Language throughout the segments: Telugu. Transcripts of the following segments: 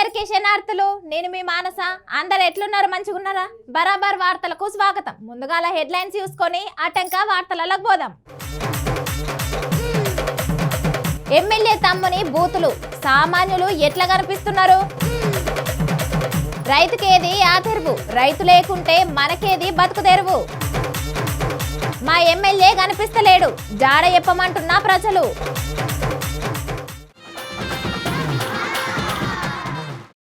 అందరికీ శనార్థులు నేను మీ మానస. అందరు ఎట్లున్నారు? మంచిగున్నారా? బరాబర్ వార్తలకు స్వాగతం. ముందుగా హెడ్లైన్స్ చూసుకొని ఆటంక వార్తలలోకి పోదాం. ఎమ్మెల్యే తమ్ముని బూతులు సామాన్యులు ఎట్లా కనిపిస్తున్నారు? రైతుకేది ఆతెరువు రైతు లేకుంటే మనకేది బతుకు తెరువు? మా ఎమ్మెల్యే కనిపిస్తలేడు. జాడ చెప్పమంటున్నా ప్రజలు?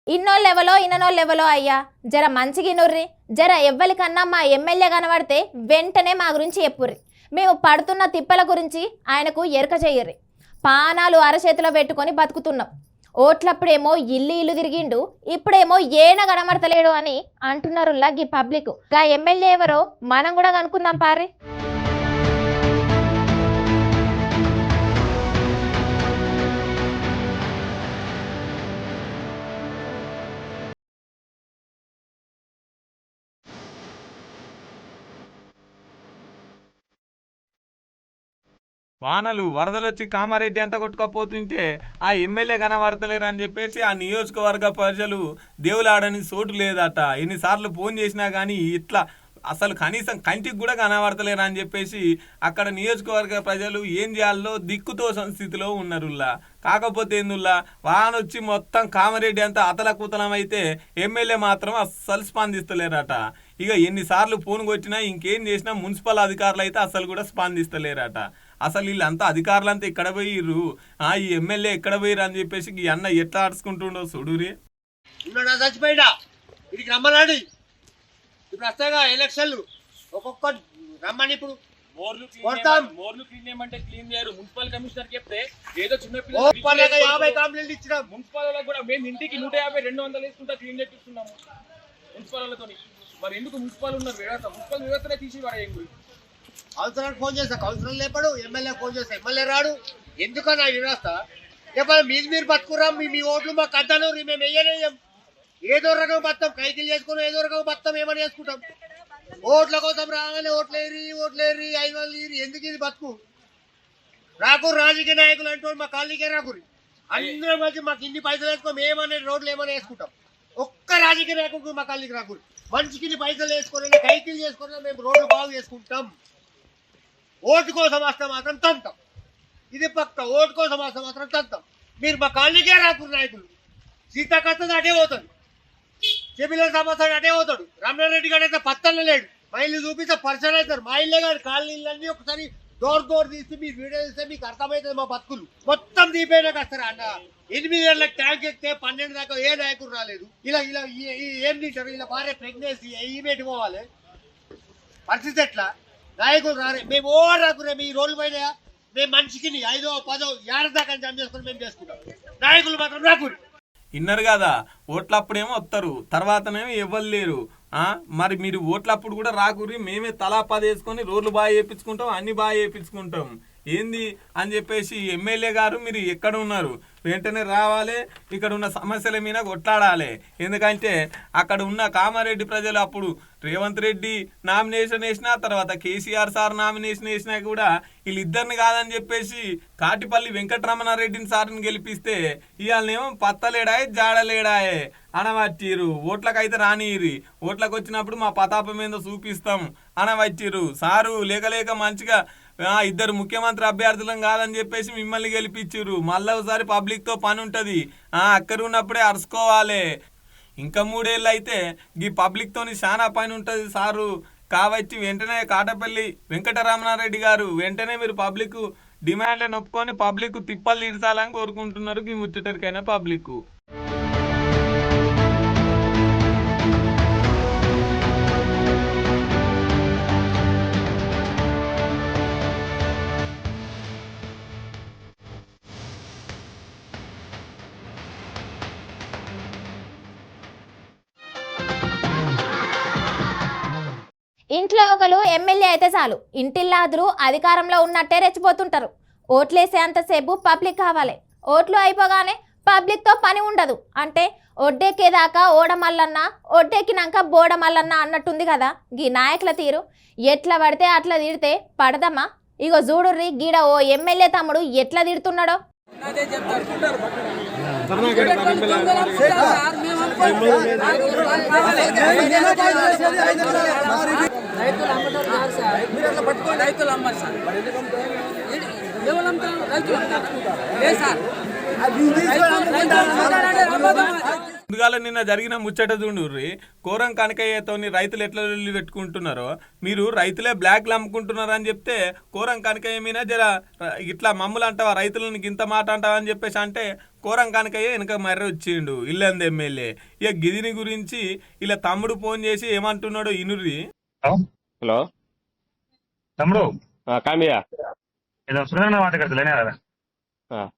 ఇన్నో ఎవలో ఇన్నో ఎవలో అయ్యా? జర మంచిగా ఇనుర్రి. జర ఎవ్వరికన్నా మా ఎమ్మెల్యే కనబడితే వెంటనే మా గురించి చెప్పుర్రి. మేము పడుతున్న తిప్పల గురించి ఆయనకు ఎరక చెయ్యర్రి. పానాలు అరచేతిలో పెట్టుకొని బతుకుతున్నాం. ఓట్లప్పుడేమో ఇల్లు ఇల్లు తిరిగిండు ఇప్పుడేమో ఏన కనబడతలేడు అని అంటున్నారు లగ్గి పబ్లిక్. గా ఎమ్మెల్యే ఎవరో మనం కూడా కనుక్కుందాం పారి వానలు వరదలు వచ్చి కామారెడ్డి అంతా కొట్టుకపోతుంటే ఆ ఎమ్మెల్యే కనబడతలేరు అని చెప్పేసి ఆ నియోజకవర్గ ప్రజలు దేవులాడని చోటు లేదట. ఎన్నిసార్లు ఫోన్ చేసినా కానీ ఇట్లా అసలు కనీసం కంటికి కూడా కనబడతలేరు అని చెప్పేసి అక్కడ నియోజకవర్గ ప్రజలు ఏం చేయాలో దిక్కుతో స్థితిలో ఉన్నారుల్లా. కాకపోతే ఏందుల్లా వాన వచ్చి మొత్తం కామారెడ్డి అంతా అతలకుతలం అయితే ఎమ్మెల్యే మాత్రం అస్సలు స్పందిస్తలేరట. ఇక ఎన్నిసార్లు ఫోన్ కొట్టినా ఇంకేం చేసినా మున్సిపల్ అధికారులు అయితే అసలు కూడా స్పందిస్తలేరట. అసలు వీళ్ళంతా అధికారులంతా ఎక్కడ పోయిర్రు? ఆ ఈ ఎమ్మెల్యే ఎక్కడ పోయిర్రు అని చెప్పేసి ఈ అన్న ఎట్లా ఆడుచుకుంటుండో చూడురి ఉన్నాడా? చచ్చిపోయినా ఇడికి రమ్మనండి ఇప్పుడు వస్తాయిగా ఎలక్షన్లు. ఒక్కొక్క రమ్మని ఇప్పుడు. మోర్లు క్లీన్ కొడతాం. మోర్లు క్లీన్ చేయమంటే క్లీన్ చేయరు. మున్సిపల్ కమిషనర్ చెప్తే ఏదో చిన్న యాభై కంప్లైంట్ ఇచ్చినాం. మున్సిపల్ వాళ్ళకి కూడా మేము ఇంటికి నూట యాభై రెండు వందలు వేసుకుంటా క్లీన్ చేపిస్తున్నాము. మున్సిపల్ వాళ్ళతో మరి ఎందుకు మున్సిపల్ ఉన్నారు? వ్యవస్థ. మున్సిపల్ వ్యవస్థనే తీసి వాడే కౌన్సిలర్ ఫోన్ చేస్తా కౌన్సిలర్ లేపడు ఎమ్మెల్యే ఫోన్ చేస్తా ఎమ్మెల్యే రాడు. ఎందుకన్నా వ్యవస్థ చెప్పాలి మీరు మీరు బతుకురా మీ మీ ఓట్లు మాకు అద్దను మేము వెయ్యనేయం ఏదో రకం బతాం కైకిలు చేసుకుని ఏదో రకం బతాం ఏమని చేసుకుంటాం? ఓట్ల కోసం రాగానే ఓట్లు ఏరి ఓట్లు ఏరి ఐదు వందలు ఏరి ఎందుకు ఇది బతుకు? రాకు రాజకీయ నాయకులు అంటూ మా కాలనీకే రాకురి అందరం కలిసి మాకు ఇన్ని పైసలు వేసుకో మేమనే రోడ్లు ఏమైనా వేసుకుంటాం? ఒక్క రాజకీయ నాయకుడికి మా కాలనీకి రాకురి మనిషికి పైసలు వేసుకొని కైకిలు చేసుకుని మేము రోడ్లు బాగు చేసుకుంటాం. ఓటు కోసం వస్తే మాత్రం తంతం. ఇది పక్క ఓటు కోసం వస్తే మాత్రం తంతం. మీరు మా కాలనీకే రాకురు నాయకులు. సీతాకత్తది అటే పోతాడు. చెబిల సమస్య అటే పోతాడు. రమణారెడ్డి గారు అయితే పత్తన లేడు. మా ఇల్లు చూపిస్తే పరిచయం అవుతారు. మా ఇల్లే కాదు కాలనీలన్నీ ఒకసారి డోర్ డోర్ తీసి మీరు వీడియో తీస్తే మీకు అర్థమవుతుంది మా బతుకులు. మొత్తం దీపైనాక వస్తారా అన్న. ఎనిమిది ఏళ్ళకి ట్యాంక్ ఎక్కితే పన్నెండు దాకా ఏ నాయకుడు రాలేదు. ఇలా ఇలా ఈ- ఏం తింటారు? ఇలా భార్య ప్రెగ్నెన్సీ ఈ పెట్టుకోవాలి పరిస్థితి ఎట్లా? నాయకులు రారే మేము ఓ రాకురే మీ రోడ్లు పైన మేము మనిషికి ఐదో పదో ఏడాది దాకా చేసుకుని మేము చేసుకుంటాం. నాయకులు మాత్రం రాకురి విన్నారు కదా ఓట్లప్పుడేమో వస్తారు తర్వాతనేమో ఎవ్వరు లేరు. మరి మీరు ఓట్లప్పుడు కూడా రాకూరి మేమే తలా పదేసుకొని రోడ్లు బాగా వేయించుకుంటాం అన్ని బాగా వేయించుకుంటాం ఏంది అని చెప్పేసి ఎమ్మెల్యే గారు మీరు ఎక్కడ ఉన్నారు? వెంటనే రావాలి ఇక్కడ ఉన్న సమస్యల మీద కొట్లాడాలి. ఎందుకంటే అక్కడ ఉన్న కామారెడ్డి ప్రజలు అప్పుడు రేవంత్ రెడ్డి నామినేషన్ వేసినా తర్వాత కేసీఆర్ సార్ నామినేషన్ వేసినా కూడా వీళ్ళిద్దరిని కాదని చెప్పేసి కాటిపల్లి వెంకటరమణారెడ్డిని సార్ని గెలిపిస్తే ఇవాళనేమో పత్తలేడాయే జాడలేడాయే అనవచ్చిరు ఓట్లకైతే రానియ్యి ఓట్లకు వచ్చినప్పుడు మా పతాపం ఏందో చూపిస్తాం అనవచ్చిరు సారు లేక లేక మంచిగా ఇద్దరు ముఖ్యమంత్రి అభ్యర్థులం కాదని చెప్పేసి మిమ్మల్ని గెలిపించారు మళ్ళీ ఒకసారి పబ్లిక్తో పని ఉంటుంది. అక్కడున్నప్పుడే అరుచుకోవాలి. ఇంకా మూడేళ్ళు అయితే ఈ పబ్లిక్తోని చాలా పని ఉంటుంది సారు. కాబట్టి వెంటనే కాటపల్లి వెంకటరమణారెడ్డి గారు వెంటనే మీరు పబ్లిక్ డిమాండ్లను ఒప్పుకొని పబ్లిక్ తిప్పలు తీర్చాలని కోరుకుంటున్నారు ఈ ముచ్చటరికైనా పబ్లిక్ ఇంట్లో ఒకరు ఎమ్మెల్యే అయితే చాలు. ఇంటిల్లాదురు అధికారంలో ఉన్నట్టే రెచ్చిపోతుంటారు. ఓట్లేసేంతసేపు పబ్లిక్ కావాలి. ఓట్లు అయిపోగానే పబ్లిక్తో పని ఉండదు. అంటే ఒడ్డెక్కేదాకా ఓడమల్లన్న ఒడ్డెక్కినాక బోడమల్లన్న అన్నట్టుంది కదా గీ నాయకుల తీరు. ఎట్లా పడితే అట్లా తిడితే పడదమ్మా. ఇగో చూడుర్రి గీడ ఓ ఎమ్మెల్యే తమ్ముడు ఎట్లా తిడుతున్నాడో. రైతులు అమ్మటం కాదు సార్. రైతులు అమ్మరు సార్. ఎవరు అమ్ముతారు? రైతులు అమ్ముతారు? సార్. ముందుగాల నిన్న జరిగిన ముచ్చట చూడుర్రి. కోరం కనకయ్యతోని రైతులు ఎట్లా లొల్లి పెట్టుకుంటున్నారో మీరు రైతులే బ్లాక్లు అమ్ముకుంటున్నారు అని చెప్తే కోరం కనకయ్య మీద జర ఇట్లా మమ్మల్ని అంటావా రైతులను ఇంత మాట అంటావా అని చెప్పేసి అంటే కోరం కనకయ్య వెనక మర్రి వచ్చిండు ఇల్లంది ఎమ్మెల్యే. ఇక గిదిని గురించి ఇలా తమ్ముడు ఫోన్ చేసి ఏమంటున్నాడో ఇనుర్రి. హలో? తమ్ముడు? కామియా ఏదో సురేంద్ర మాట్లాడుతులేనే కదా. ఆ.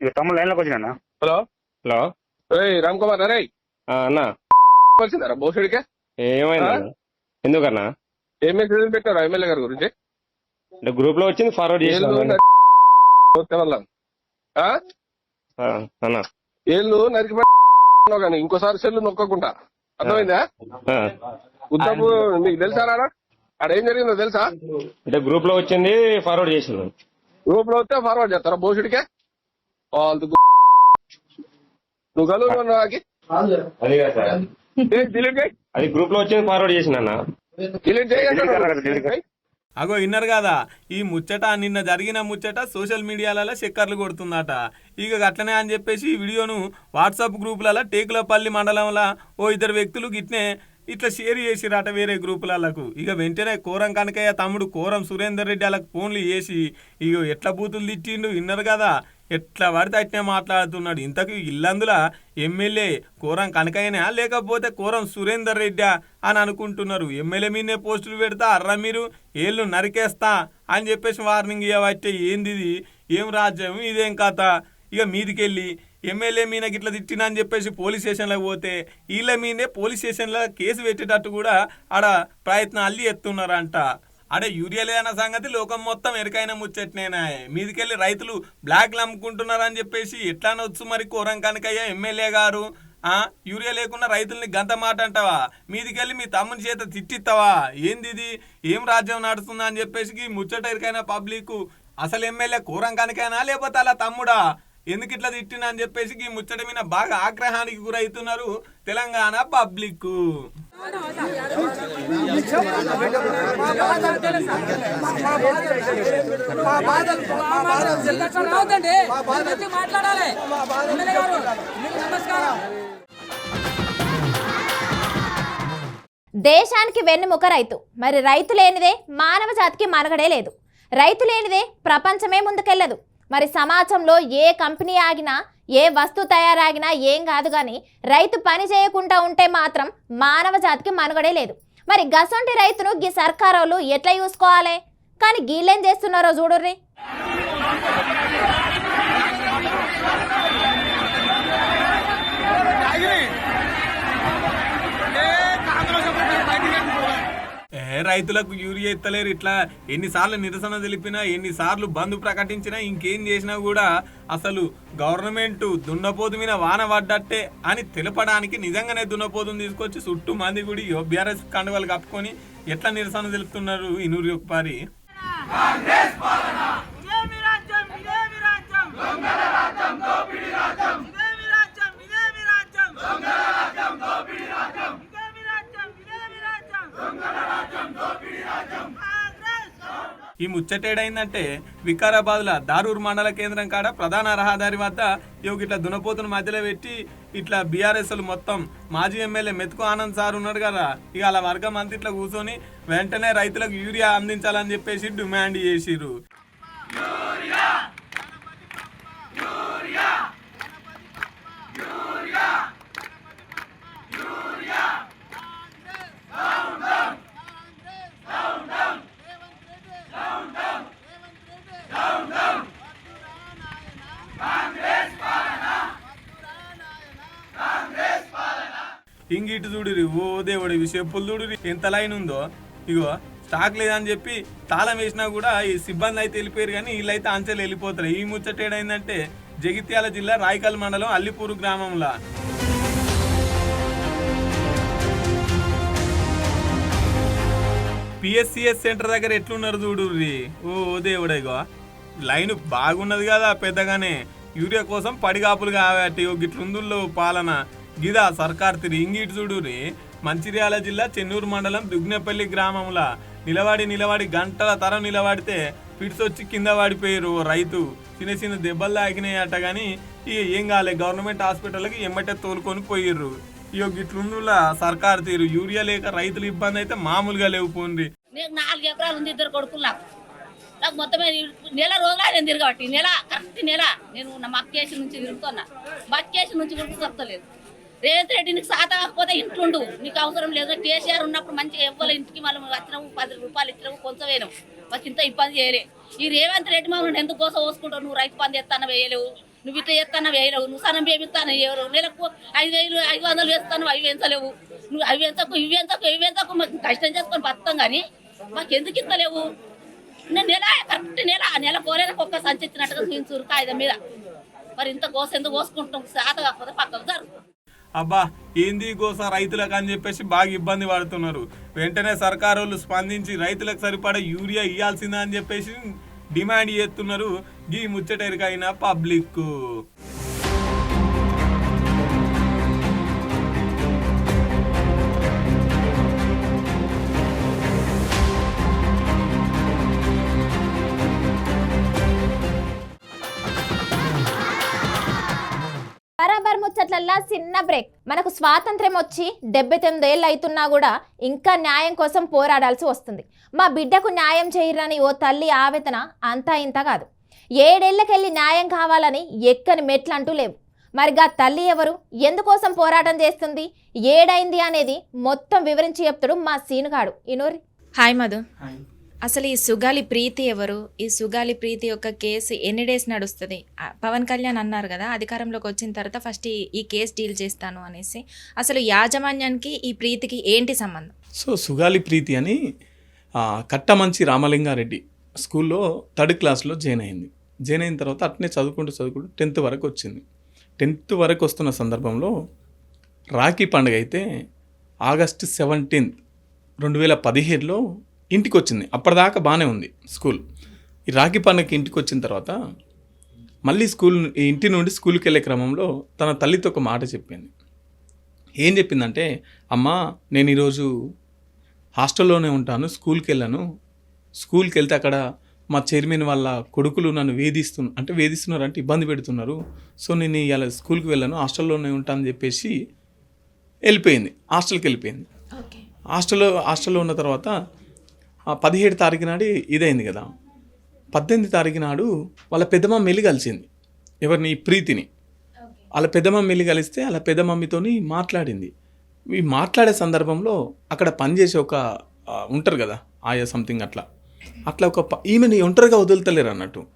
ఇక తమ్ముడు లైన్లోకి వచ్చినా హలో? హలో? ఏయ్ రామ్ కుమార్ అరే అన్నా. వచ్చిందారా బోసుడికే ఏమైందా ఎందుకన్నా? ఏం మెసేజ్ పెట్టారు ఎమ్మెల్యే గారి గురించి? అంటే గ్రూప్లో వచ్చింది ఫార్వర్డ్ ఆ? అన్నా. ఏళ్ళు నరికి కానీ ఇంకోసారి సెల్లు నొక్కకుండా. అర్థమైందా? ఆ. ఉద్దపు మీకు తెలుసా రాడా ఆడ ఏం జరిగిందో తెలుసా? అంటే గ్రూప్లో వచ్చింది ఫార్వర్డ్ చేసింది గ్రూప్లో వస్తే ఫార్వర్డ్ చేస్తారా గు- నువ్వు కలుగు నాకి? అది కాదు సార్. డిలీట్ చేయి అది గ్రూప్లో వచ్చింది ఫార్వర్డ్ చేసింది అన్న. డిలీట్ చేయి అగో విన్నారు కదా ఈ ముచ్చట నిన్న జరిగిన ముచ్చట సోషల్ మీడియాలలో చక్కర్లు కొడుతుందట. ఇక అట్లనే అని చెప్పేసి ఈ వీడియోను వాట్సాప్ గ్రూపులలో టేకులపల్లి మండలంలో ఓ ఇద్దరు వ్యక్తులు గిట్నే ఇట్లా షేర్ చేసిరట వేరే గ్రూపులకు ఇక వెంటనే కోరం కనకయ్య తమ్ముడు కోరం సురేందర్ రెడ్డి వాళ్ళకి ఫోన్లు చేసి ఇక ఎట్లా బూతులు తిట్టిండు? విన్నారు కదా? ఎట్లా పడితే అట్నే మాట్లాడుతున్నాడు. ఇంతకు ఇల్లందుల ఎమ్మెల్యే కోరం కనకయ్యనా లేకపోతే కోరం సురేందర్ రెడ్డా అని అనుకుంటున్నారు. ఎమ్మెల్యే మీదనే పోస్టులు పెడతా అర్రా మీరు ఏళ్ళు నరికేస్తా అని చెప్పేసి వార్నింగ్ ఇవ్వబట్టే ఏంది ఏం రాజ్యం? ఇదేం కథ? ఇక మీదికెళ్ళి ఎమ్మెల్యే మీద గిట్లా తిట్టినా అని చెప్పేసి పోలీస్ స్టేషన్లకు పోతే వీళ్ళ మీదే పోలీస్ స్టేషన్లో కేసు పెట్టేటట్టు కూడా ఆడ ప్రయత్నం అల్లి ఎత్తున్నారంట. ఆడ యూరియా లేదన్న సంగతి లోకం మొత్తం ఎరికైన ముచ్చట్నేనా మీదికెళ్ళి రైతులు బ్లాక్లు అమ్ముకుంటున్నారని చెప్పేసి ఎట్లా వచ్చు మరి కోరం కనకయ్య ఎమ్మెల్యే గారు? యూరియా లేకుండా రైతుల్ని గంత మాట అంటావా? మీదికెళ్ళి మీ తమ్ముని చేత తిట్టిస్తావా ఏంది ఇది ఏం రాజ్యం నడుస్తుందా అని చెప్పేసి ముచ్చట ఎరికైనా పబ్లిక్ అసలు ఎమ్మెల్యే కోరం కనకైనా లేకపోతే అలా తమ్ముడా? ఎందుకు ఇట్లా తిట్టినా అని చెప్పేసి ఈ ముచ్చట మీద బాగా ఆగ్రహానికి గురవుతున్నారు తెలంగాణ పబ్లిక్ మాట్లాడాలి దేశానికి వెన్నెముక రైతు. మరి రైతు లేనిదే మానవ జాతికి మనగడే లేదు. రైతు లేనిదే ప్రపంచమే ముందుకెళ్ళదు మరి సమాజంలో ఏ కంపెనీ ఆగినా ఏ వస్తువు తయారాగినా ఏం కాదు కానీ రైతు పని చేయకుండా ఉంటే మాత్రం మానవ జాతికి మనుగడే లేదు. మరి గసొంటి రైతును గీ సర్కారోళ్ళు ఎట్లా చూసుకోవాలి? కానీ గీళ్ళేం చేస్తున్నారో చూడుర్రీ ఏ రైతులకు యూరియా ఎత్తలేరు. ఇట్లా ఎన్నిసార్లు నిరసన తెలిపినా ఎన్నిసార్లు బంద్ ప్రకటించినా ఇంకేం చేసినా కూడా అసలు గవర్నమెంట్ దున్నపోతు మీద వాన పడ్డట్టే అని తెలపడానికి నిజంగానే దున్నపోతుని తీసుకొచ్చి చుట్టూ మంది కూడా బీఆర్ఎస్ కండువలు కప్పుకొని ఎట్లా నిరసన తెలుపుతున్నారు ఇనూరు యొక్కపారి ఈ ముచ్చటేడైందంటే వికారాబాద్ల దారూర్ మండల కేంద్రం కాడ ప్రధాన రహదారి వద్ద యోగి ఇట్లా దునపోతును మధ్యలో పెట్టి ఇట్లా బీఆర్ఎస్లు మొత్తం మాజీ ఎమ్మెల్యే మెతుకు ఆనంద్ సార్ ఉన్నాడు కదా ఇక అలా వర్గం అంతా ఇట్లా కూర్చొని వెంటనే రైతులకు యూరియా అందించాలని చెప్పేసి డిమాండ్ చేసిరు ఇంగిటి చూడురి ఓ దేవుడి ఇవి చెప్పులు చూడురి. ఎంత లైన్ ఉందో. ఇగో స్టాక్ లేదని చెప్పి తాళం వేసినా కూడా ఈ సిబ్బంది అయితే వెళ్ళిపోయారు కానీ వీళ్ళైతే అంచెలు వెళ్ళిపోతారు ఈ ముచ్చట ఏడైందంటే జగిత్యాల జిల్లా రాయకల్ మండలం అల్లిపూరు గ్రామంలో. పిఎస్సిఎస్ సెంటర్ దగ్గర ఎట్లున్నారు చూడు ఓ దేవుడేగో ఇగో. లైన్ బాగున్నది కదా పెద్దగానే. యూరియా కోసం పడిగాపులు కాబట్టి గిట్లుందుల్లో పాలన. గిదా సర్కార్ తిరి ఇంగిటి చూడురి మంచిర్యాల జిల్లా చెన్నూరు మండలం దుగ్నపల్లి గ్రామంలో నిలబడి నిలబడి గంటల తరం నిలబడితే ఫిట్స్ వచ్చి కింద పడిపోయారు రైతు. చిన్న చిన్న దెబ్బలు తాకినాయట కానీ ఇక ఏం కాలే గవర్నమెంట్ హాస్పిటల్కి ఎమ్మటే తోలుకొని పోయిర్రు. ఇక గిట్లుందులా సర్కార్ తీరు. యూరియా లేక రైతులు ఇబ్బంది అయితే మామూలుగా లేవు పోండి నాలుగు ఎకరాలు ఉంది ఇద్దరు కొడుకులు నాకు నాకు మొత్తమే నెల రోజులు నేను తిరగబట్టి. నెల కరెక్ట్ నెల. నేను నా మక్కేసి నుంచి తిరుగుతున్నా. మక్కేసి నుంచి గుర్తుకొస్తలేదు రేవంత్ రెడ్డి నీకు సాత కాకపోతే ఇంట్లుండు. నీకు అవసరం లేదు. కేసీఆర్ ఉన్నప్పుడు మంచిగా ఎవ్వరు ఇంటికి మనం వచ్చినాము. పది రూపాయలు ఇచ్చినాము కొంచెం వేయలేము మాకు ఇంత ఇబ్బంది చేయలే. ఈ రేవంత్ రెడ్డి మమ్మల్ని ఎందుకు కోసం పోసుకుంటావు నువ్వు రైతు పని చేస్తాను వేయలేవు. నువ్వు ఇట్లా చేస్తాను వేయలేవు. నువ్వు సనం వేపిస్తాను వేయలేవు నెలకు ఐదు వేలు ఐదు వందలు వేస్తాను అవి వేయించలేవు. నువ్వు అవి వేయించకు ఇవి వేయించకు ఇవి వేయించకు. మాకు కష్టం చేసుకొని బతాం కానీ మాకు ఎందుకు ఇస్తలేవు నేను నెల కరెక్ట్ నెల నెల కోరేలకు ఒక్క సంచి ఇచ్చినట్టుగా చూపించు కాగితం మీద. మరి ఇంత కోస ఎందుకు కోసుకుంటాం శాత కాకపోతే పక్కకు జరుగుతుంది అబ్బా ఏంది గోస రైతులకు అని చెప్పేసి బాగా ఇబ్బంది పడుతున్నారు. వెంటనే సర్కారు వాళ్ళు స్పందించి రైతులకు సరిపడా యూరియా ఇవ్వాల్సిందా అని చెప్పేసి డిమాండ్ చేస్తున్నారు. ఈ ముచ్చటరికైన పబ్లిక్ చిన్న బ్రేక్. మనకు స్వాతంత్ర్యం వచ్చి డెబ్బై తొమ్మిది ఏళ్ళు అవుతున్నా కూడా ఇంకా న్యాయం కోసం పోరాడాల్సి వస్తుంది. మా బిడ్డకు న్యాయం చేయరని ఓ తల్లి ఆవేదన అంతా ఇంత కాదు. ఏడేళ్ళకెళ్ళి న్యాయం కావాలని ఎక్కని మెట్లు అంటూ లేవు. మరిగా తల్లి ఎవరు? ఎందుకోసం పోరాటం చేస్తుంది? ఏడైంది అనేది మొత్తం వివరించి చెప్తాడు మా సీనుగాడు. ఇనూరి. హాయ్ మధు. అసలు ఈ సుగాలి ప్రీతి ఎవరు? ఈ సుగాలి ప్రీతి యొక్క కేసు ఎన్ని డేస్ నడుస్తుంది? పవన్ కళ్యాణ్ అన్నారు కదా అధికారంలోకి వచ్చిన తర్వాత ఫస్ట్ ఈ కేసు డీల్ చేస్తాను అనేసి. అసలు యాజమాన్యానికి ఈ ప్రీతికి ఏంటి సంబంధం? సో సుగాలి ప్రీతి అని కట్టమంచి రామలింగారెడ్డి స్కూల్లో థర్డ్ క్లాస్లో జాయిన్ అయింది. జాయిన్ అయిన తర్వాత అట్నే చదువుకుంటూ చదువుకుంటూ టెన్త్ వరకు వచ్చింది. టెన్త్ వరకు వస్తున్న సందర్భంలో రాఖీ పండుగ అయితే ఆగస్టు సెవెంటీన్త్ రెండు వేల పదిహేడులో ఇంటికి వచ్చింది అప్పటిదాకా బాగానే ఉంది స్కూల్. ఈ రాఖీ పండుగకి ఇంటికి వచ్చిన తర్వాత మళ్ళీ స్కూల్ ఇంటి నుండి స్కూల్కి వెళ్ళే క్రమంలో తన తల్లితో ఒక మాట చెప్పింది. ఏం చెప్పిందంటే అమ్మా నేను ఈరోజు హాస్టల్లోనే ఉంటాను స్కూల్కి వెళ్ళాను స్కూల్కి వెళ్తే అక్కడ మా చైర్మన్ వాళ్ళ కొడుకులు నన్ను వేధిస్తు అంటే వేధిస్తున్నారు అంటే ఇబ్బంది పెడుతున్నారు. సో నేను ఇలా స్కూల్కి వెళ్ళాను హాస్టల్లోనే ఉంటానని చెప్పేసి వెళ్ళిపోయింది. హాస్టల్కి వెళ్ళిపోయింది హాస్టల్లో హాస్టల్లో ఉన్న తర్వాత పదిహేడు తారీఖు నాడు ఇదైంది కదా. పద్దెనిమిది తారీఖు నాడు వాళ్ళ పెద్దమ్మ మెల్లి కలిసింది. ఎవరిని? ప్రీతిని. వాళ్ళ పెద్దమ్మ మెల్లి కలిస్తే వాళ్ళ పెద్దమమ్మితోని మాట్లాడింది. ఈ మాట్లాడే సందర్భంలో అక్కడ పనిచేసే ఒక ఉంటారు కదా ఆయా సంథింగ్ అట్లా. అట్లా ఒక ఈమెని ఒంటరిగా వదులుతలేరు అన్నట్టు.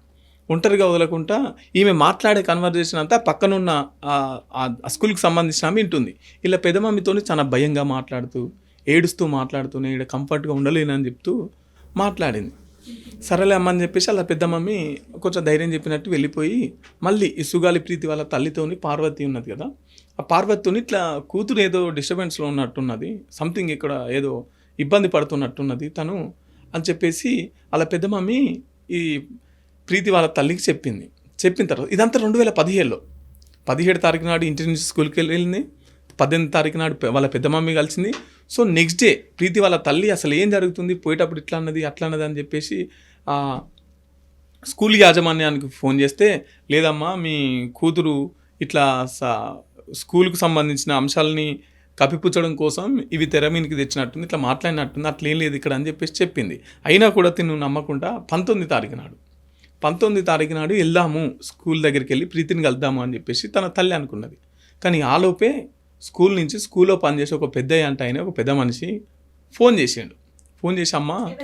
ఒంటరిగా వదలకుండా ఈమె మాట్లాడే కన్వర్జేషన్ అంతా పక్కనున్న ఆ- స్కూల్కి సంబంధించిన ఆమె వింటుంది. ఇలా పెద్దమమ్మితోని చాలా భయంగా మాట్లాడుతూ ఏడుస్తూ మాట్లాడుతూనే ఇక్కడ కంఫర్ట్గా ఉండలేనని చెప్తూ మాట్లాడింది. సరేలే అమ్మని చెప్పేసి అలా పెద్ద మమ్మీ కొంచెం ధైర్యం చెప్పినట్టు వెళ్ళిపోయి మళ్ళీ ఇసుగాలి సుగాలి ప్రీతి వాళ్ళ తల్లితోని పార్వతి ఉన్నది కదా ఆ పార్వతితోని ఇట్లా కూతురు ఏదో డిస్టర్బెన్స్లో ఉన్నట్టున్నది సంథింగ్ ఇక్కడ ఏదో ఇబ్బంది పడుతున్నట్టున్నది తను అని చెప్పేసి అలా పెద్ద మమ్మీ ఈ ప్రీతి వాళ్ళ తల్లికి చెప్పింది. చెప్పిన తర్వాత ఇదంతా రెండు వేల పదిహేడులో. పదిహేడు తారీఖు నాడు ఇంటి నుంచి స్కూల్కి వెళ్ళింది. పద్దెనిమిది తారీఖు నాడు వాళ్ళ పెద్ద మమ్మీ కలిసింది. సో నెక్స్ట్ డే ప్రీతి వాళ్ళ తల్లి అసలు ఏం జరుగుతుంది? పోయేటప్పుడు ఇట్లా అన్నది అట్లా అన్నది అని చెప్పేసి స్కూల్ యాజమాన్యానికి ఫోన్ చేస్తే లేదమ్మా మీ కూతురు ఇట్లా స్కూల్కు సంబంధించిన అంశాలని కప్పిపుచ్చడం కోసం ఇవి తెర తెచ్చినట్టుంది ఇట్లా మాట్లాడినట్టుంది అట్లా ఏం లేదు ఇక్కడ అని చెప్పేసి చెప్పింది. అయినా కూడా తిను నమ్మకుండా పంతొమ్మిది తారీఖు నాడు పంతొమ్మిది తారీఖు నాడు వెళ్దాము స్కూల్ దగ్గరికి వెళ్ళి ప్రీతిని కలుద్దాము అని చెప్పేసి తన తల్లి అనుకున్నది. కానీ ఆలోపే స్కూల్ నుంచి స్కూల్లో పనిచేసే ఒక పెద్ద అంటే ఆయన ఒక పెద్ద మనిషి ఫోన్ చేసిండు. ఫోన్ చేసి అమ్మ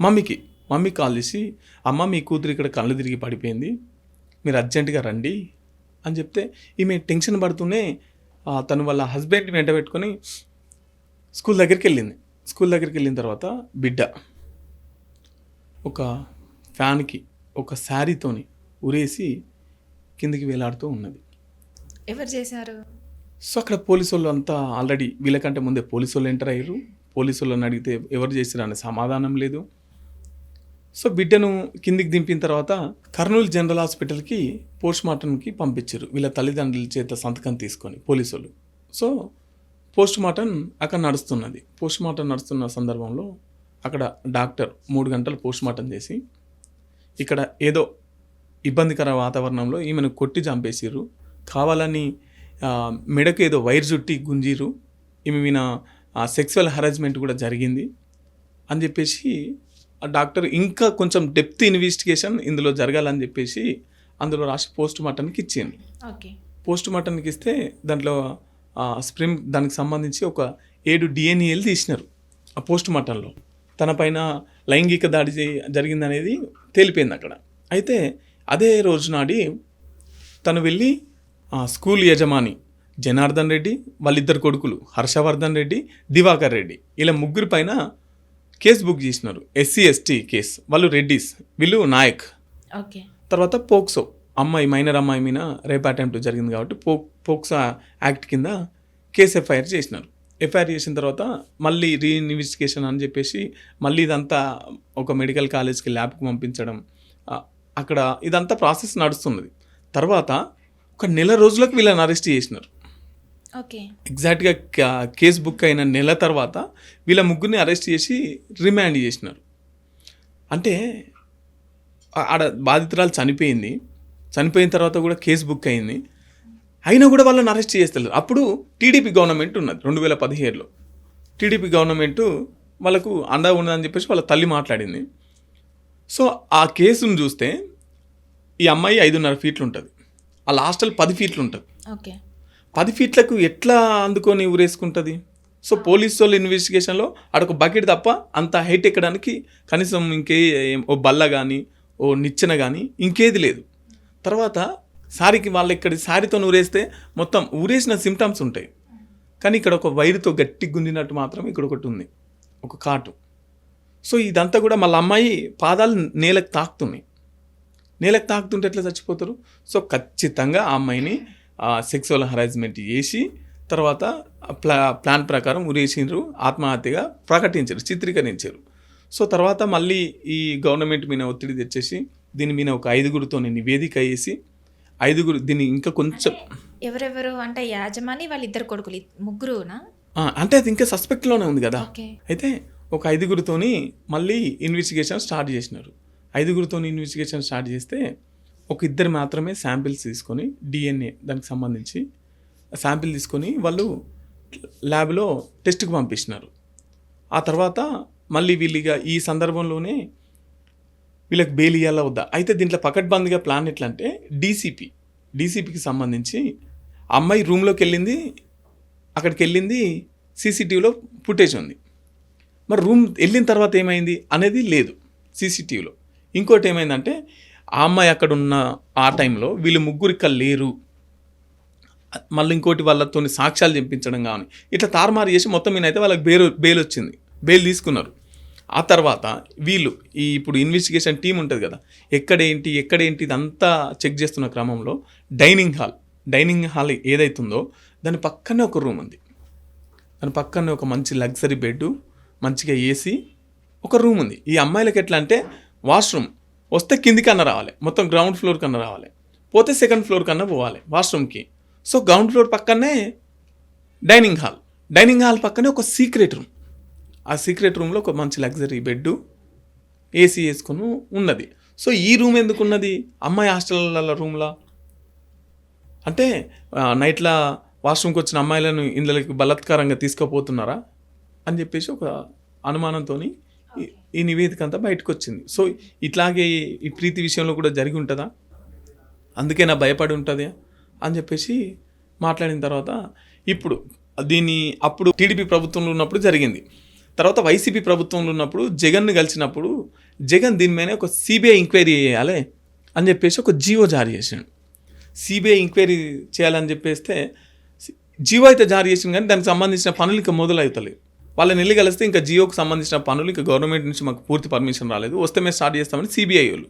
మమ్మీకి. మమ్మీకి కాల్ చేసి అమ్మ మీ కూతురు ఇక్కడ కళ్ళు తిరిగి పడిపోయింది. మీరు అర్జెంటుగా రండి. అని చెప్తే ఈమె టెన్షన్ పడుతూనే తను వాళ్ళ హస్బెండ్ వెంట పెట్టుకొని స్కూల్ దగ్గరికి వెళ్ళింది. స్కూల్ దగ్గరికి వెళ్ళిన తర్వాత బిడ్డ ఒక ఫ్యాన్కి ఒక శారీతోని ఉరేసి కిందికి వేలాడుతూ ఉన్నది. ఎవరు చేశారు? సో అక్కడ పోలీసు వాళ్ళు అంతా ఆల్రెడీ వీళ్ళకంటే ముందే పోలీసు వాళ్ళు ఎంటర్ అయ్యారు. పోలీసు వాళ్ళని అడిగితే ఎవరు చేసిరు అనే సమాధానం లేదు. సో బిడ్డను కిందికి దింపిన తర్వాత కర్నూలు జనరల్ హాస్పిటల్కి పోస్ట్ మార్టంకి పంపించారు. వీళ్ళ తల్లిదండ్రుల చేత సంతకం తీసుకొని పోలీసులు. సో పోస్ట్ మార్టం అక్కడ నడుస్తున్నది. పోస్ట్ మార్టం నడుస్తున్న సందర్భంలో అక్కడ డాక్టర్ మూడు గంటలు పోస్ట్ మార్టం చేసి ఇక్కడ ఏదో ఇబ్బందికర వాతావరణంలో ఈమెను కొట్టి చంపేసిర్రు. కావాలని మెడకు ఏదో వైర్ చుట్టి గుంజీరు ఈమె మీద సెక్సువల్ హరాస్మెంట్ కూడా జరిగింది. అని చెప్పేసి ఆ డాక్టర్ ఇంకా కొంచెం డెప్త్ ఇన్వెస్టిగేషన్ ఇందులో జరగాలని చెప్పేసి అందులో రాసి పోస్ట్ మార్టంకి ఇచ్చింది. ఓకే. పోస్ట్ మార్టంకి ఇస్తే దాంట్లో స్ప్రిమ్ దానికి సంబంధించి ఒక ఏడు డిఎన్ఏలు తీసినారు ఆ పోస్ట్ మార్టంలో తన పైన లైంగిక దాడి చే- జరిగిందనేది తేలిపోయింది అక్కడ. అయితే అదే రోజు నాడి తను వెళ్ళి ఆ, స్కూల్ యజమాని జనార్దన్ రెడ్డి వాళ్ళిద్దరు కొడుకులు హర్షవర్ధన్ రెడ్డి దివాకర్ రెడ్డి. ఇలా ముగ్గురు పైన కేసు బుక్ చేసినారు. SC ST case. వాళ్ళు రెడ్డిస్. వీళ్ళు నాయక్. ఓకే. తర్వాత పోక్సో. అమ్మాయి మైనర్ అమ్మాయి మీద రేప్ అటెంప్ట్ జరిగింది కాబట్టి పో పోక్సో యాక్ట్ కింద కేసు ఎఫ్ఐఆర్ చేసినారు. ఎఫ్ఐఆర్ చేసిన తర్వాత మళ్ళీ రీఇన్వెస్టిగేషన్ అని చెప్పేసి మళ్ళీ ఇదంతా ఒక మెడికల్ కాలేజ్కి ల్యాబ్కి పంపించడం అక్కడ ఇదంతా ప్రాసెస్ నడుస్తున్నది. తర్వాత ఒక నెల రోజులకు వీళ్ళని అరెస్ట్ చేసినారు. ఓకే. ఎగ్జాక్ట్గా కేసు బుక్ అయిన నెల తర్వాత వీళ్ళ ముగ్గురిని అరెస్ట్ చేసి రిమాండ్ చేసినారు. అంటే ఆడ బాధితురాలు చనిపోయింది. చనిపోయిన తర్వాత కూడా కేసు బుక్ అయింది. అయినా కూడా వాళ్ళని అరెస్ట్ చేస్తలేరు. అప్పుడు టీడీపీ గవర్నమెంట్ ఉన్నది రెండు వేల పదిహేడులో. టీడీపీ గవర్నమెంట్ వాళ్ళకు అండా ఉన్నదని చెప్పేసి వాళ్ళ తల్లి మాట్లాడింది. సో ఆ కేసును చూస్తే ఈ అమ్మాయి ఐదున్నర ఫీట్లు ఉంటుంది. ఆ హాస్టల్ పది ఫీట్లు ఉంటుంది ఓకే. పది ఫీట్లకు ఎట్లా అందుకొని ఊరేసుకుంటుంది? సో పోలీస్ వాళ్ళు ఇన్వెస్టిగేషన్లో ఆడొక బకెట్ తప్ప అంత హైట్ ఎక్కడానికి కనీసం ఇంకే ఓ బల్ల కానీ ఓ నిచ్చెన కానీ ఇంకేది లేదు. తర్వాత సారీకి వాళ్ళు ఇక్కడ సారీతో ఊరేస్తే మొత్తం ఊరేసిన సిమ్టమ్స్ ఉంటాయి. కానీ ఇక్కడ ఒక వైరుతో గట్టి గుంజినట్టు మాత్రం ఇక్కడ ఒకటి ఉంది. ఒక కాటు. సో ఇదంతా కూడా మళ్ళీ అమ్మాయి పాదాలు నేలకు తాకుతున్నాయి. నేలకు తాకుతుంటే ఎట్లా చచ్చిపోతారు? సో ఖచ్చితంగా ఆ అమ్మాయిని సెక్సువల్ హరాస్మెంట్ చేసి తర్వాత ప్లా ప్లాన్ ప్రకారం ఉరేసిండ్రు ఆత్మహత్యగా ప్రకటించారు చిత్రీకరించారు. సో తర్వాత మళ్ళీ ఈ గవర్నమెంట్ మీద ఒత్తిడి తెచ్చేసి దీని మీద ఒక ఐదుగురితో నివేదిక వేసి ఐదుగురు దీన్ని ఇంకా కొంచెం ఎవరెవరు? అంటే యాజమాని వాళ్ళిద్దరు కొడుకులు ఇ- ముగ్గురునా? ఆ, అంటే అది ఇంకా సస్పెక్ట్లోనే ఉంది కదా. అయితే ఒక ఐదుగురితోని మళ్ళీ ఇన్వెస్టిగేషన్ స్టార్ట్ చేసినారు. ఐదుగురితో ఇన్వెస్టిగేషన్ స్టార్ట్ చేస్తే ఒక ఇద్దరు మాత్రమే శాంపిల్స్ తీసుకొని డిఎన్ఏ దానికి సంబంధించి శాంపిల్ తీసుకొని వాళ్ళు ల్యాబ్లో టెస్ట్కి పంపించినారు ఆ తర్వాత మళ్ళీ వీళ్ళిగా ఈ సందర్భంలోనే వీళ్ళకి బెయిల్ ఇవ్వాలా వద్దా? అయితే దీంట్లో పకడ్బందీగా ప్లాన్ ఎట్లా అంటే డీసీపీ డీసీపీకి సంబంధించి అమ్మాయి రూమ్లోకి వెళ్ళింది అక్కడికి వెళ్ళింది సీసీటీవీలో ఫుటేజ్ ఉంది. మరి రూమ్ వెళ్ళిన తర్వాత ఏమైంది అనేది లేదు సీసీటీవీలో. ఇంకోటి ఏమైందంటే ఆ అమ్మాయి అక్కడ ఉన్న ఆ టైంలో వీళ్ళు ముగ్గురు ఇక్కడ లేరు. మళ్ళీ ఇంకోటి వాళ్ళతో సాక్ష్యాలు చెప్పించడం కానీ ఇట్లా తారుమారు చేసి మొత్తం మీద అయితే వాళ్ళకి బెయిల్ బెయిల్ వచ్చింది. బెయిల్ తీసుకున్నారు. ఆ తర్వాత వీళ్ళు ఈ ఇప్పుడు ఇన్వెస్టిగేషన్ టీం ఉంటుంది కదా ఎక్కడేంటి ఎక్కడేంటి ఇదంతా చెక్ చేస్తున్న క్రమంలో డైనింగ్ హాల్ డైనింగ్ హాల్ ఏదైతుందో దాని పక్కనే ఒక రూమ్ ఉంది. దాని పక్కనే ఒక మంచి లగ్జరీ బెడ్ మంచిగా ఏసీ ఒక రూమ్ ఉంది. ఈ అమ్మాయిలకి ఎట్లా అంటే వాష్రూమ్ వస్తే కిందికి కన్నా రావాలి. మొత్తం గ్రౌండ్ ఫ్లోర్ కన్నా రావాలి. పోతే సెకండ్ ఫ్లోర్ కన్నా పోవాలి వాష్రూమ్కి. సో గ్రౌండ్ ఫ్లోర్ పక్కనే డైనింగ్ హాల్ డైనింగ్ హాల్ పక్కనే ఒక సీక్రెట్ రూమ్ ఆ సీక్రెట్ రూమ్లో ఒక మంచి లగ్జరీ బెడ్ ఏసీ వేసుకొని ఉన్నది. సో ఈ రూమ్ ఎందుకు ఉన్నది అమ్మాయి హాస్టల్ల రూమ్లా అంటే నైట్లో నైట్లా వాష్రూమ్కి వచ్చిన అమ్మాయిలను ఇందులోకి బలాత్కారంగా తీసుకుపోతున్నారా? అని చెప్పేసి ఒక అనుమానంతో ఈ నివేదిక అంతా బయటకు వచ్చింది సో ఇట్లాగే ఈ ప్రీతి విషయంలో కూడా జరిగి ఉంటుందా? అందుకే నా భయపడి ఉంటుంది అని చెప్పేసి మాట్లాడిన తర్వాత ఇప్పుడు దీన్ని అప్పుడు టీడీపీ ప్రభుత్వంలో ఉన్నప్పుడు జరిగింది. తర్వాత వైసీపీ ప్రభుత్వంలో ఉన్నప్పుడు జగన్ను కలిసినప్పుడు జగన్ దీని మీద ఒక సిబిఐ ఎంక్వైరీ చేయాలి అని చెప్పేసి ఒక జీవో జారీ చేసాడు. సిబిఐ ఎంక్వైరీ చేయాలని చెప్పేస్తే జియో అయితే జారీ చేసింది కానీ దానికి సంబంధించిన పనులు ఇంకా మొదలవుతలేదు వాళ్ళని వెళ్ళి కలిస్తే ఇంకా జియోకి సంబంధించిన పనులు ఇంకా గవర్నమెంట్ నుంచి మాకు పూర్తి పర్మిషన్ రాలేదు. వస్తే మేము స్టార్ట్ చేస్తామని సిబిఐ వాళ్ళు.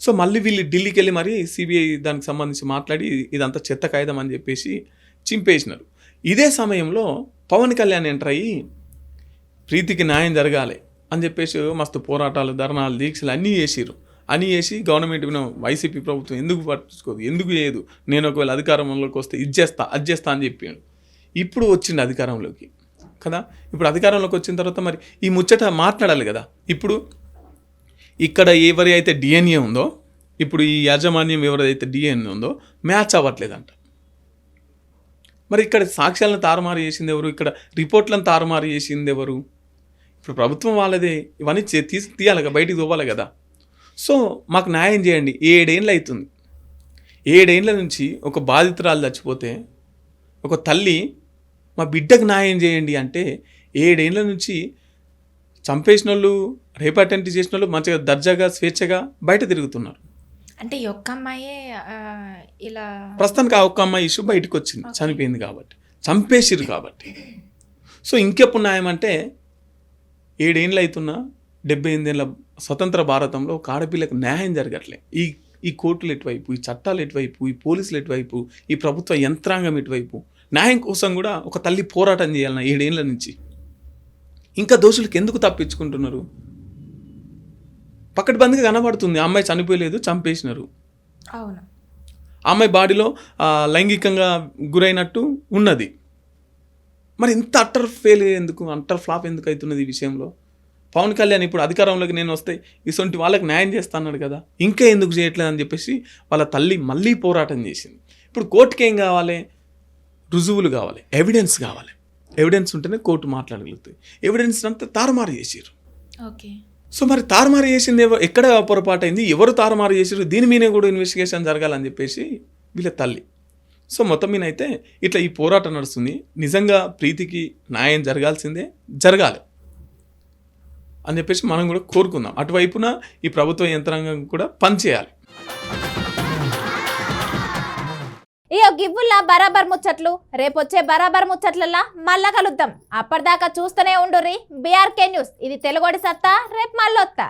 సో మళ్ళీ వీళ్ళు ఢిల్లీకి వెళ్ళి మరి సిబిఐ దానికి సంబంధించి మాట్లాడి ఇదంతా చెత్త కాగితం అని చెప్పేసి చింపేసినారు. ఇదే సమయంలో పవన్ కళ్యాణ్ ఎంటర్ అయ్యి ప్రీతికి న్యాయం జరగాలి అని చెప్పేసి మస్తు పోరాటాలు ధర్నాలు దీక్షలు అన్నీ చేసిరు అన్నీ చేసి గవర్నమెంట్ వైసీపీ ప్రభుత్వం ఎందుకు పట్టించుకోదు ఎందుకు చేయదు? నేను ఒకవేళ అధికారంలోకి వస్తే ఇది చేస్తా అది చేస్తా అని చెప్పాడు ఇప్పుడు వచ్చిండు అధికారంలోకి. కదా? ఇప్పుడు అధికారంలోకి వచ్చిన తర్వాత మరి ఈ ముచ్చట మాట్లాడాలి కదా? ఇప్పుడు ఇక్కడ ఎవరి అయితే డిఎన్ఏ ఉందో ఇప్పుడు ఈ యాజమాన్యం ఎవరైతే డిఎన్ఏ ఉందో మ్యాచ్ అవ్వట్లేదంట. మరి ఇక్కడ సాక్ష్యాలను తారుమారు చేసింది ఎవరు? ఇక్కడ రిపోర్ట్లను తారుమారు చేసింది ఎవరు? ఇప్పుడు ప్రభుత్వం వాళ్ళదే. ఇవన్నీ తీసి తీయాలి కదా? బయటికి తోవాలి కదా? సో మాకు న్యాయం చేయండి. ఏడేళ్ళు అవుతుంది. ఏడేళ్ళ నుంచి ఒక బాధితురాలు చచ్చిపోతే ఒక తల్లి మా బిడ్డకు న్యాయం చేయండి అంటే ఏడేళ్ళ నుంచి చంపేసిన వాళ్ళు రేప్ అటెంప్ట్ చేసిన వాళ్ళు మంచిగా దర్జాగా స్వేచ్ఛగా బయట తిరుగుతున్నారు. అంటే ఈ ఒక్క అమ్మాయే ఇలా ప్రస్తుతానికి ఆ ఒక్క అమ్మాయి ఇష్యూ బయటకు వచ్చింది చనిపోయింది కాబట్టి. చంపేసిరు కాబట్టి. సో ఇంకెప్పుడు న్యాయం అంటే ఏడేళ్ళు అవుతున్నా డెబ్బై ఎనిమిదేళ్ళ స్వతంత్ర భారతంలో ఒక ఆడపిల్లకు న్యాయం జరగట్లే. ఈ ఈ కోర్టులు ఎటువైపు ఈ చట్టాలు ఎటువైపు ఈ పోలీసులు ఎటువైపు ఈ ప్రభుత్వ యంత్రాంగం ఎటువైపు న్యాయం కోసం కూడా ఒక తల్లి పోరాటం చేయాలన్న ఏడేళ్ళ నుంచి. ఇంకా దోషులకు ఎందుకు తప్పించుకుంటున్నారు? పక్కటి బందిగా కనబడుతుంది అమ్మాయి చనిపోయలేదు చంపేసినారు. అవును. అమ్మాయి బాడీలో లైంగికంగా గురైనట్టు ఉన్నది. మరి ఇంత అట్టర్ ఫెయిల్ ఎందుకు అట్టర్ ఫ్లాప్ ఎందుకు అవుతున్నది ఈ విషయంలో? పవన్ కళ్యాణ్ ఇప్పుడు అధికారంలోకి నేను వస్తే ఇటువంటి వాళ్ళకి న్యాయం చేస్తా అన్నాడు కదా ఇంకా ఎందుకు చేయట్లేదు అని చెప్పేసి వాళ్ళ తల్లి మళ్ళీ పోరాటం చేసింది. ఇప్పుడు కోర్టుకి ఏం కావాలి? రుజువులు కావాలి. ఎవిడెన్స్ కావాలి. ఎవిడెన్స్ ఉంటేనే కోర్టు మాట్లాడగలుగుతాయి ఎవిడెన్స్ అంతా తారుమారు చేసారు ఓకే. సో మరి తారుమారు చేసింది ఎక్కడ పొరపాటు అయింది ఎవరు తారుమారు చేసారు దీని మీద కూడా ఇన్వెస్టిగేషన్ జరగాలని చెప్పేసి వీళ్ళ తల్లి. సో మొత్తం మీద అయితే ఇట్లా ఈ పోరాటం నడుస్తుంది. నిజంగా ప్రీతికి న్యాయం జరగాల్సిందే జరగాలి అని చెప్పేసి మనం కూడా కోరుకుందాం. అటువైపున ఈ ప్రభుత్వ యంత్రాంగం కూడా పనిచేయాలి. ఈ గివ్వుల్లా బరాబర్ ముచ్చట్లు. రేపొచ్చే బరాబర్ ముచ్చట్లల్లా మళ్ళా కలుద్దాం. అప్పటిదాకా చూస్తూనే ఉండుర్రి. BRK news. ఇది తెలుగోడి సత్తా రేపు మళ్ళొత్తా.